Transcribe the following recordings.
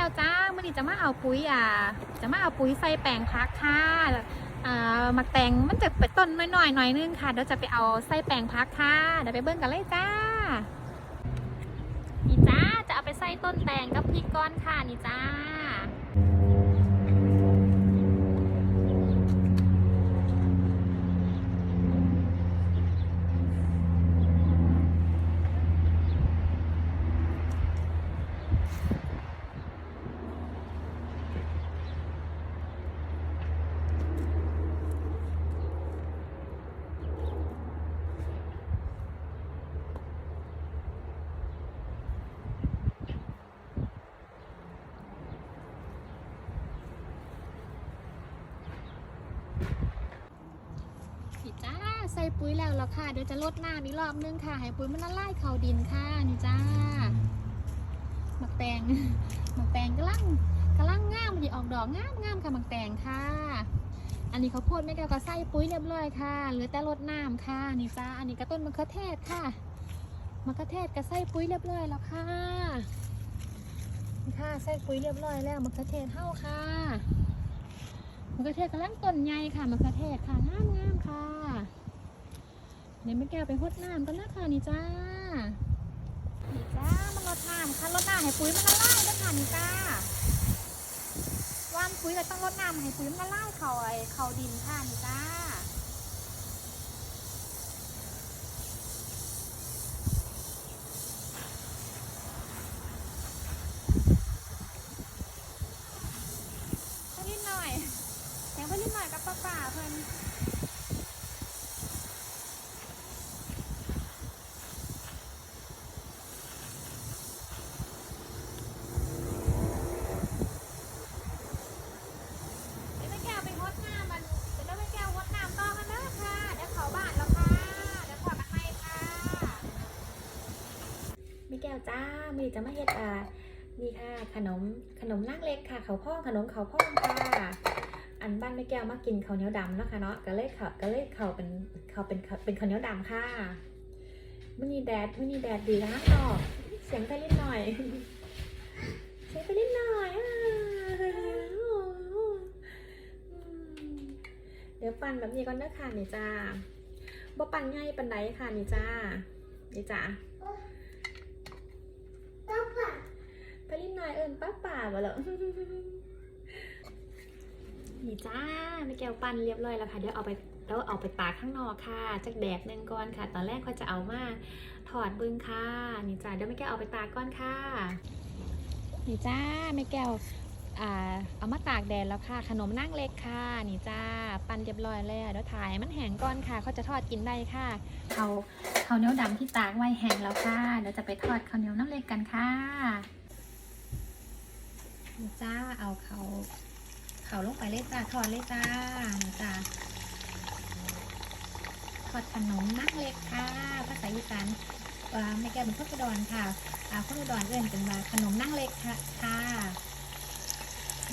ก้วจ้ามื่อนี้จะมาเอาปุ๋ยอะจะมาเอาปุ๋ยใส่แปลงพักค่ะอ่ามักแตงมันจะเป็นต้นน้อยๆหน่อยนึงค่ะเดี๋ยวจะไปเอาใส่แปลงพักค่ะเดี๋ยวไปเบิ่งกันเลยจ้า นี่จ้าจะเอาไปใส่ต้นแตงกับพริกก้อนค่ะนี่จ้า นี่จ้า ใส่ปุ๋ยแล้วแล้วค่ะ เดี๋ยวจะลดน้ำอีกรอบนึงค่ะ ให้ปุ๋ยมันละลายเข้าดินค่ะนี่จ้าหมักแตงหมักแตงกำลังกำลังงามมันจะออกดอกงามงามค่ะหมักแตงค่ะ อันนี้เขาวโพดไม่แก้วก็ใส่ปุ๋ยเรียบร้อยค่ะเหลือแต่ลดน้ำค่ะนี่จ้าอันนี้ก็ต้นมะเขือเทศค่ะมะเขือเทศก็ใส่ปุ๋ยเรียบร้อยแล้วค่ะนี่ค่ะใส่ปุ๋ยเรียบร้อยแล้วมะเขือเทศเท่าค่ะมะเขือเทศกำลังต้นใหญ่ค่ะมะเขือเทศค่ะงามงามค่ะ เดี๋ยวแม่แก้วไปหดน้ำกันนะค่ะนี่จ้า นี่จ้ามันลดน้ำค่ะลดน้ำให้ปุ๋ยมันละลายด้วยค่ะนี่จ้าว่านปุ๋ยเราต้องลดน้ำให้ปุ๋ยมันละลายเขาไอเขาดินค่ะนี่จ้าแค่นิดหน่อยแค่นิดหน่อยกับป้าป่าเพิ่น เดี๋ยวแม่แก้วไปงดน้ำมันเดี๋ยวแม่แก้วงดน้ำต่อกันนะค่ะ เดี๋ยวเขาบ้านแล้วค่ะ เดี๋ยวขอกันให้ค่ะมีแก้ว จ้ามีจะมาเฮ็ดอ่านี่ค่ะ ขนมขนมนั่งเล็กค่ะเขาพ่องขนมเขาพ่องค่ะ อันบ้านแม่แก้วมากินข้าวเหนียวดำเนาะคะเนาะก็เลยเขาก็เลยเขาเป็นเขาเป็นเป็นข้าวเหนียวดำค่ะมื่อนี้แดดมื่อนี้แดดดีนะออเสียงไปนิดหน่อยเสียงไปนิดหน่อยอ่าเดี๋ยวปั่นแบบนี้ก่อนเด้อค่ะนี่จ้าบ่ปั่นง่ายปันไดค่ะนี่จ้า นี่จ้าไปลิ้ นหน่อยเอิญป้าป่าบ่เหรอนี่จ้าไม่แก้วปั่นเรียบร้อยแล้วค่ะ เดี๋ยวเอาไปแล้วเอาไปตากข้างนอกค่ะจากแดดหนึ่งก่อนค่ะ ตอนแรกเขาจะเอามาถอดบึงค่ะ นี่จ้าเดี๋ยวไม่แก้วเอาไปตากก่อนค่ะ นี่จ้าไม่แก้วเอามาตากแดดแล้วค่ะ ขนมนั่งเล็กค่ะ นี่จ้า ปั้นเรียบร้อยแล้วเดี๋ยวถ่ายมันแห้งก่อนค่ะเขาจะทอดกินได้ค่ะเขาเขาเนียวดำที่ตากไว้แห้งแล้วค่ะเดี๋ยวจะไปทอดข้าวเหนียวน้ำเล็กกันค่ะ จ้าเอาเขาเขาลงไปเลยจ้าทอดเลยจ้าจ้าทอดขนมนั่งเล็กค่ะภาษาอีสานอ่าไม่แก้เป็นข้าวกระดอนค่ะอาข้าวกระดอนเอื้อนเป็นว่าขนมนั่งเล็กค่ะค่ะ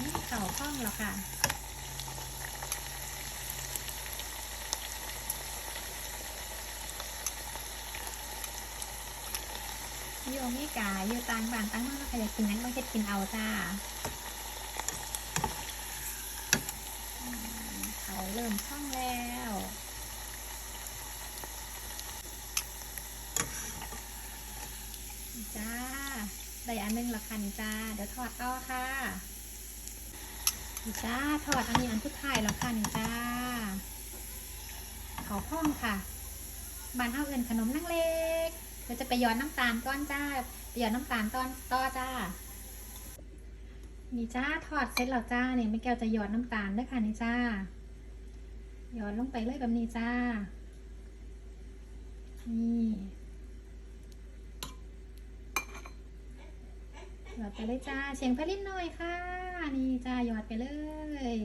นี่เข่าข้องแล้วค่ะ โยมิกาโยตังบานตั้งมากใครอยากกินนั้นก็เฮ็ดกินเอาจ้าเขาเริ่มช่องแล้วจ้าได้อันหนึงละค่ะนี่จ้า เดี๋ยวทอดต่อค่ะจ้าทอดอันนี้อันสุดท้ายล้วค่ะนี่จ้าเขาพ่องค่ะบานเท่าเอินขนมนั่งเล็ก เราจะไปย้อนน้ำตาลก้อนจ้าไปย้อนน้ำตาลต้อนต่อจ้า นี่จ้าทอดเสร็จแล้วจ้าเนี่ยไม่แก้วจะหยอดน้ำตาลด้วยค่ะนี่จ้าหยอดลงไปเลยแบบนี้จ้า นี่หยอดไปเลยจ้า เสียงพลินหน่อยค่ะ นี่จ้าหยอดไปเลย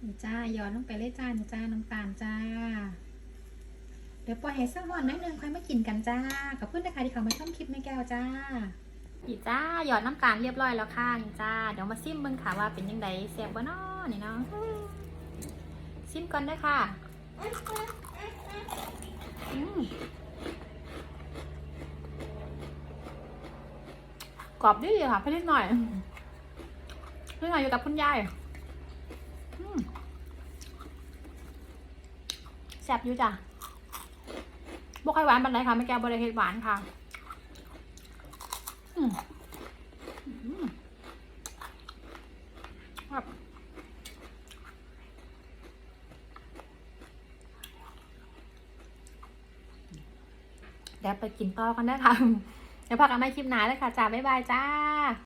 นี่จ้าหยอดลงไปเลยจ้านี่จ้าน้ำตาลจ้า ดี๋ยวปล่อยให้สักวันนิดนึงค่อยมากินกันจ้า ขอบคุณนะคะที่เขามาชมคลิปแม่แก้วจ้านี่จ้าหยอดน้ำตาลเรียบร้อยแล้วค่ะนี่จ้าเดี๋ยวมาซิมเบิ่งค่ะว่าเป็นยังไงแซ่บบ่เนาะนี่เนาะซิมก่อนเด้ค่ะอืมกรอบดีค่ะเพี่นิดหน่อยเพี่หน่อยอยู่กับคุณยายแซ่บอยู่จ้ะ บ่ค่อยหวานปันไดค่ะแม่แก้วบริเฮ็ดหวานค่ะครับเดี๋ยวไปกินต่อกันนะคะเดี๋ยวพักกันไม่คลิปหน้าเลยค่ะจ้าบ๊ายบายจ้า